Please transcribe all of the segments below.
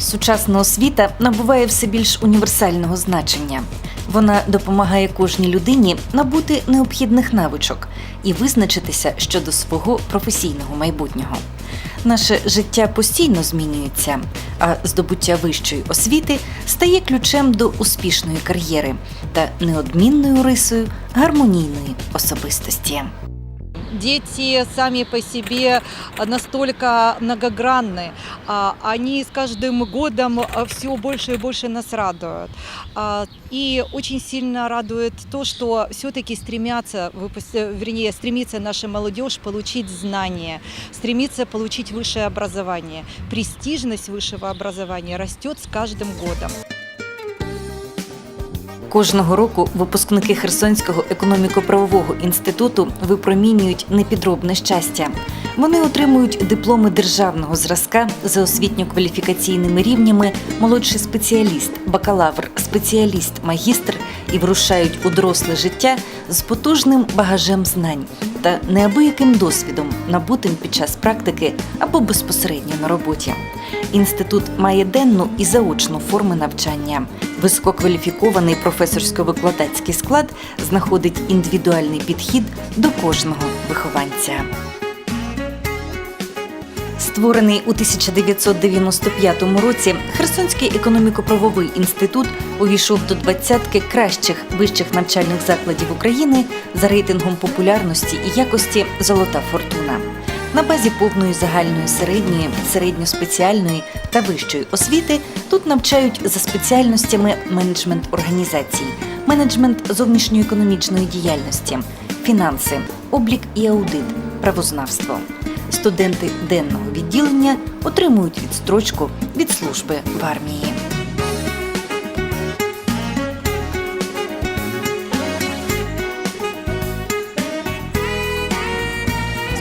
Сучасна освіта набуває все більш універсального значення. Вона допомагає кожній людині набути необхідних навичок і визначитися щодо свого професійного майбутнього. Наше життя постійно змінюється, а здобуття вищої освіти стає ключем до успішної кар'єри та неодмінною рисою гармонійної особистості. Дети сами по себе настолько многогранны. а, Они с каждым годом все больше и больше нас радуют. А, И очень сильно радует то, что все-таки стремятся, выпуск- вернее, стремится наша молодежь получить знания, стремится получить высшее образование. Престижность высшего образования растет с каждым годом. Кожного року випускники Херсонського економіко-правового інституту випромінюють непідробне щастя. Вони отримують дипломи державного зразка за освітньо-кваліфікаційними рівнями молодший спеціаліст, бакалавр, спеціаліст, магістр і вирушають у доросле життя з потужним багажем знань та неабияким досвідом, набутим під час практики або безпосередньо на роботі. Інститут має денну і заочну форми навчання. Висококваліфікований професорсько-викладацький склад знаходить індивідуальний підхід до кожного вихованця. Створений у 1995 році, Херсонський економіко-правовий інститут увійшов до двадцятки кращих вищих навчальних закладів України за рейтингом популярності і якості Золота фортуна. На базі повної загальної середньої, середньоспеціальної та вищої освіти тут навчають за спеціальностями менеджмент організацій, менеджмент зовнішньоекономічної діяльності, фінанси, облік і аудит, правознавство. Студенти денного відділення отримують відстрочку від служби в армії.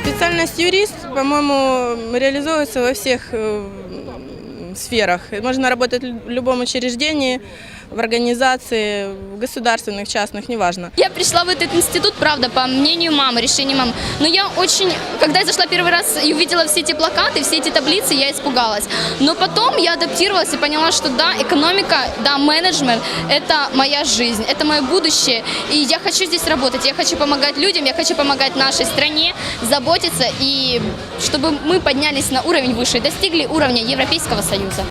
Специальность юрист, по-моему, реализуется во всех э, сферах. Можно работать в любом учреждении, в организации, государственных, частных, неважно. Я пришла в этот институт, правда, по мнению мамы, решению мамы. Но я очень, когда я зашла первый раз и увидела все эти плакаты, все эти таблицы, я испугалась. Но потом я адаптировалась и поняла, что да, экономика, да, менеджмент – это моя жизнь, это мое будущее. И я хочу здесь работать, я хочу помогать людям, я хочу помогать нашей стране, заботиться и чтобы мы поднялись на уровень выше достигли уровня Европейского Союза.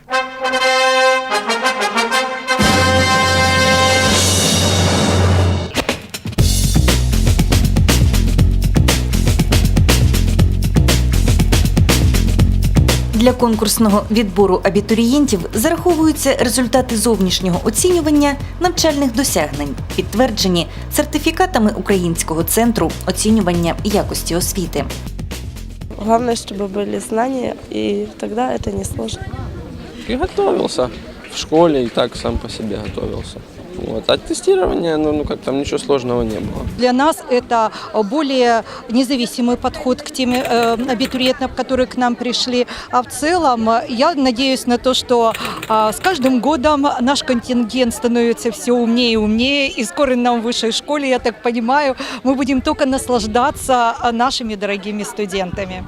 Для конкурсного відбору абітурієнтів зараховуються результати зовнішнього оцінювання навчальних досягнень, підтверджені сертифікатами Українського центру оцінювання якості освіти. Главное, чтобы были знания, и тогда это не сложно. И готовился. В школе и так сам по себе готовился. Вот. А тестирование, ну, ну как там ничего сложного не было. Для нас это более независимый подход к тем э, абитуриентам, которые к нам пришли. А в целом э, я надеюсь на то, что э, с каждым годом наш контингент становится все умнее и умнее. И скоро нам в высшей школе, я так понимаю, мы будем только наслаждаться э, нашими дорогими студентами.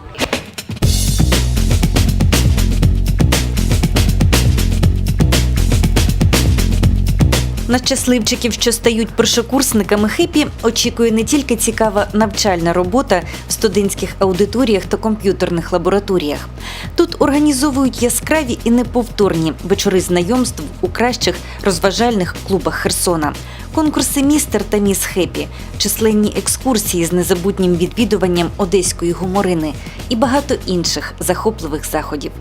На щасливчиків, що стають першокурсниками хипі, очікує не тільки цікава навчальна робота в студентських аудиторіях та комп'ютерних лабораторіях. Тут організовують яскраві і неповторні вечори знайомств у кращих розважальних клубах Херсона. Конкурси містер та міс Хепі, численні екскурсії з незабутнім відвідуванням одеської гуморини і багато інших захопливих заходів.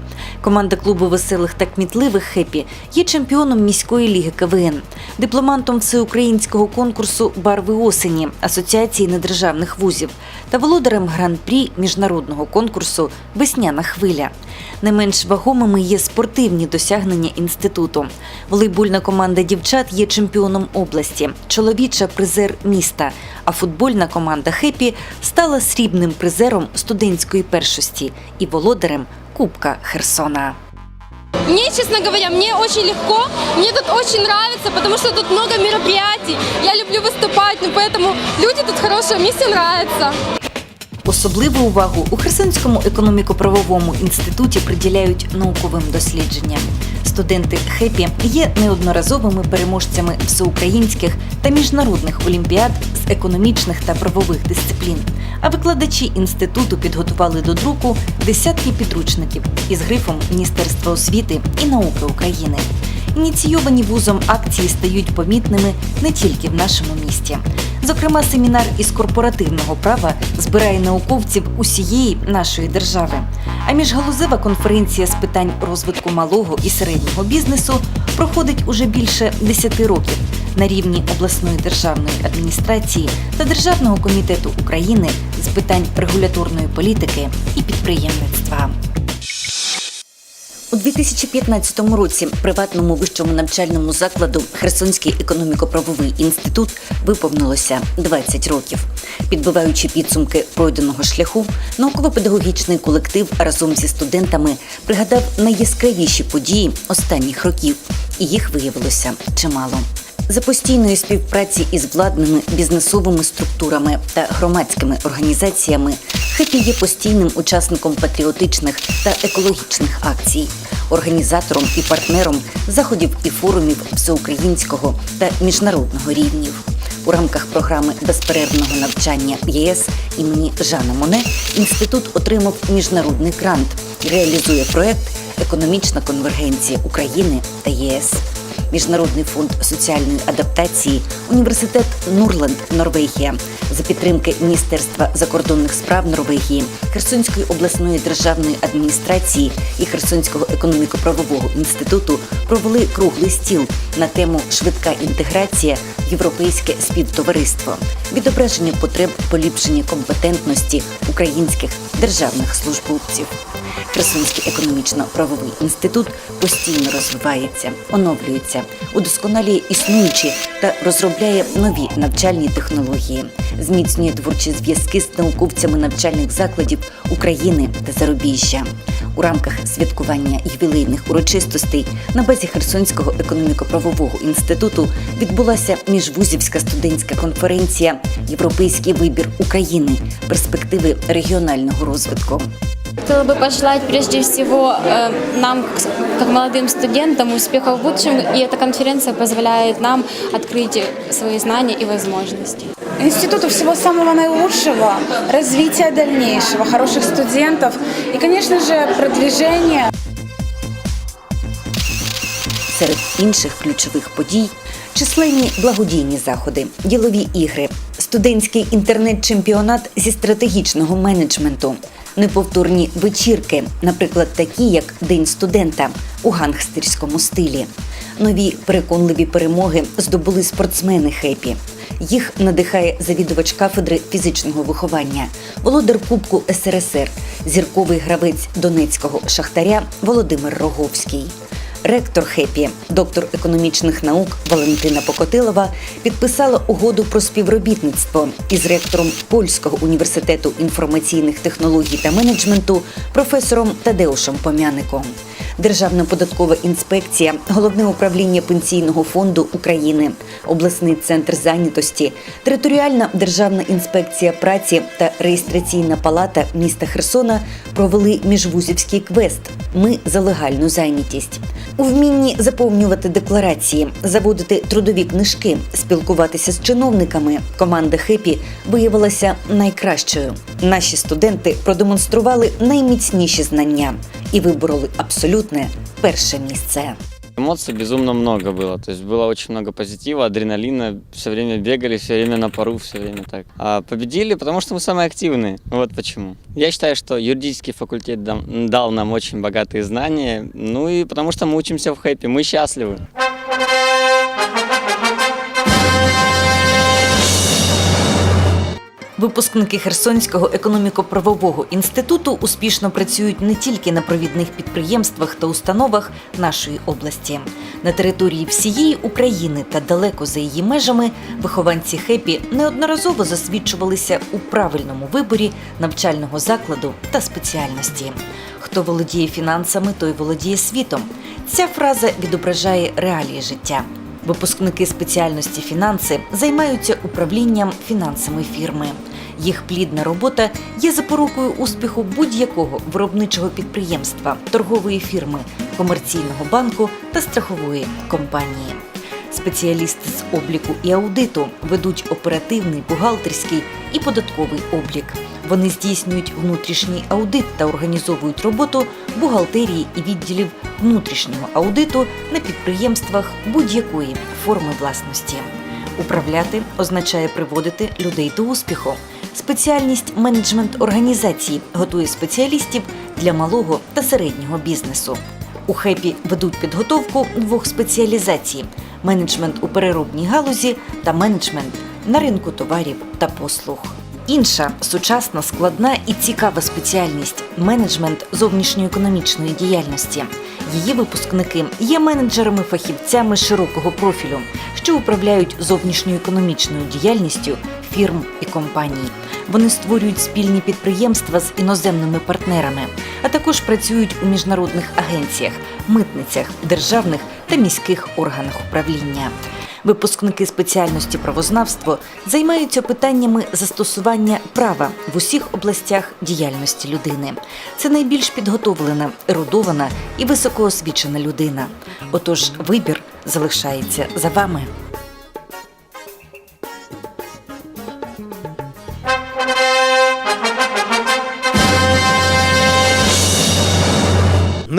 Команда клубу веселих та кмітливих Хепі є чемпіоном міської ліги КВН, дипломантом всеукраїнського конкурсу Барви осені Асоціації недержавних вузів та володарем гран-прі міжнародного конкурсу Весняна хвиля. Не менш вагомими є спортивні досягнення інституту. Волейбольна команда дівчат є чемпіоном області. Чоловіча призер міста, а футбольна команда Хепі стала срібним призером студентської першості і володарем Кубка Херсона. Мне, честно говоря, мне очень легко, мне тут очень нравится, потому что тут много мероприятий, я люблю выступать, ну поэтому люди тут хорошие, мне все нравится. Особливу увагу у Херсонському економіко-правовому інституті приділяють науковим дослідженням. Студенти Хепі є неодноразовими переможцями всеукраїнських та міжнародних олімпіад з економічних та правових дисциплін. А викладачі інституту підготували до друку десятки підручників із грифом Міністерства освіти і науки України. Ініційовані вузом акції стають помітними не тільки в нашому місті. Зокрема, семінар із корпоративного права збирає науковців усієї нашої держави. А міжгалузева конференція з питань розвитку малого і середнього бізнесу проходить уже більше 10 років на рівні обласної державної адміністрації та Державного комітету України з питань регуляторної політики і підприємництва. У 2015 році приватному вищому навчальному закладу Херсонський економіко-правовий інститут виповнилося 20 років. Підбиваючи підсумки пройденого шляху, науково-педагогічний колектив разом зі студентами пригадав найяскравіші події останніх років, і їх виявилося чимало. За постійної співпраці із владними бізнесовими структурами та громадськими організаціями Хепі є постійним учасником патріотичних та екологічних акцій, організатором і партнером заходів і форумів всеукраїнського та міжнародного рівнів. У рамках програми безперервного навчання ЄС імені Жана Моне інститут отримав міжнародний грант і реалізує проект Економічна конвергенція України та ЄС. Міжнародний фонд соціальної адаптації, університет Нурланд, Норвегія за підтримки Міністерства закордонних справ Норвегії, Херсонської обласної державної адміністрації і Херсонського економіко-правового інституту провели круглий стіл на тему Швидка інтеграція в європейське співтовариство, відображення потреб поліпшення компетентності українських державних службовців. Херсонський економічно-правовий інститут постійно розвивається, оновлюється, удосконалює існуючі та розробляє нові навчальні технології, зміцнює творчі зв'язки з науковцями навчальних закладів України та зарубіжжя. У рамках святкування ювілейних урочистостей на базі Херсонського економіко-правового інституту відбулася міжвузівська студентська конференція Європейський вибір України. Перспективи регіонального розвитку. Хотела бы пожелать прежде всего э, нам, к- как молодым студентам, успехов в будущем, и эта конференция позволяет нам открыть свои знания и возможности. Институту всего самого наилучшего, развития дальнейшего, хороших студентов и, конечно же, продвижения Серед інших ключових подій численні благодійні заходи, ділові ігри, студентський інтернет-чемпіонат зі стратегічного менеджменту, неповторні вечірки, наприклад, такі як День студента у гангстерському стилі. Нові переконливі перемоги здобули спортсмени хепі. Їх надихає завідувач кафедри фізичного виховання, володар Кубку СРСР, зірковий гравець донецького шахтаря Володимир Роговський. Ректор Хепі, доктор економічних наук Валентина Покотилова, підписала угоду про співробітництво із ректором Польського університету інформаційних технологій та менеджменту професором Тадеушем Пом'яником. Державна податкова інспекція, головне управління пенсійного фонду України, обласний центр зайнятості, територіальна державна інспекція праці та реєстраційна палата міста Херсона провели міжвузівський квест Ми за легальну зайнятість. У вмінні заповнювати декларації, заводити трудові книжки, спілкуватися з чиновниками. Команда Хепі виявилася найкращою. Наші студенти продемонстрували найміцніші знання і вибороли абсолютне перше місце. Эмоций безумно много было. То есть было очень много позитива, адреналина. Все время бегали, все время на пару, все время так. А победили, потому что мы самые активные. Вот почему. Я считаю, что юридический факультет дал нам очень богатые знания. Ну и потому что мы учимся в хэппи. Мы счастливы. Випускники Херсонського економіко-правового інституту успішно працюють не тільки на провідних підприємствах та установах нашої області. На території всієї України та далеко за її межами вихованці ХЕПІ неодноразово засвідчувалися у правильному виборі навчального закладу та спеціальності. Хто володіє фінансами, той володіє світом. Ця фраза відображає реалії життя. Випускники спеціальності фінанси займаються управлінням фінансами фірми. Їх плідна робота є запорукою успіху будь-якого виробничого підприємства, торгової фірми, комерційного банку та страхової компанії. Спеціалісти з обліку і аудиту ведуть оперативний, бухгалтерський і податковий облік. Вони здійснюють внутрішній аудит та організовують роботу бухгалтерії і відділів внутрішнього аудиту на підприємствах будь-якої форми власності. Управляти означає приводити людей до успіху. Спеціальність менеджмент організації готує спеціалістів для малого та середнього бізнесу. У ХЕПі ведуть підготовку двох спеціалізацій: менеджмент у переробній галузі та менеджмент на ринку товарів та послуг. Інша сучасна, складна і цікава спеціальність менеджмент зовнішньоекономічної діяльності. Її випускники є менеджерами-фахівцями широкого профілю, що управляють зовнішньоекономічною діяльністю фірм і компаній. Вони створюють спільні підприємства з іноземними партнерами, а також працюють у міжнародних агенціях, митницях, державних та міських органах управління. Випускники спеціальності правознавство займаються питаннями застосування права в усіх областях діяльності людини. Це найбільш підготовлена, ерудована і високоосвічена людина. Отож, вибір залишається за вами.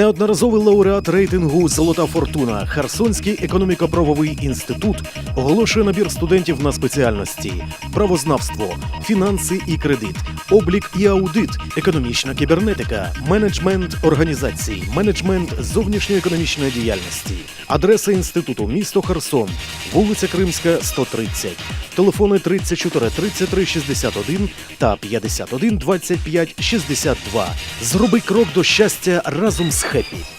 Неодноразовий лауреат рейтингу Золота фортуна Херсонський економіко-правовий інститут оголошує набір студентів на спеціальності: правознавство, фінанси і кредит, облік і аудит, економічна кібернетика, менеджмент організацій, менеджмент зовнішньоекономічної діяльності. Адреса інституту місто Херсон, вулиця Кримська, 130. Телефони 34 33 61 та 51 25 62. Зроби крок до щастя разом з Хеппі.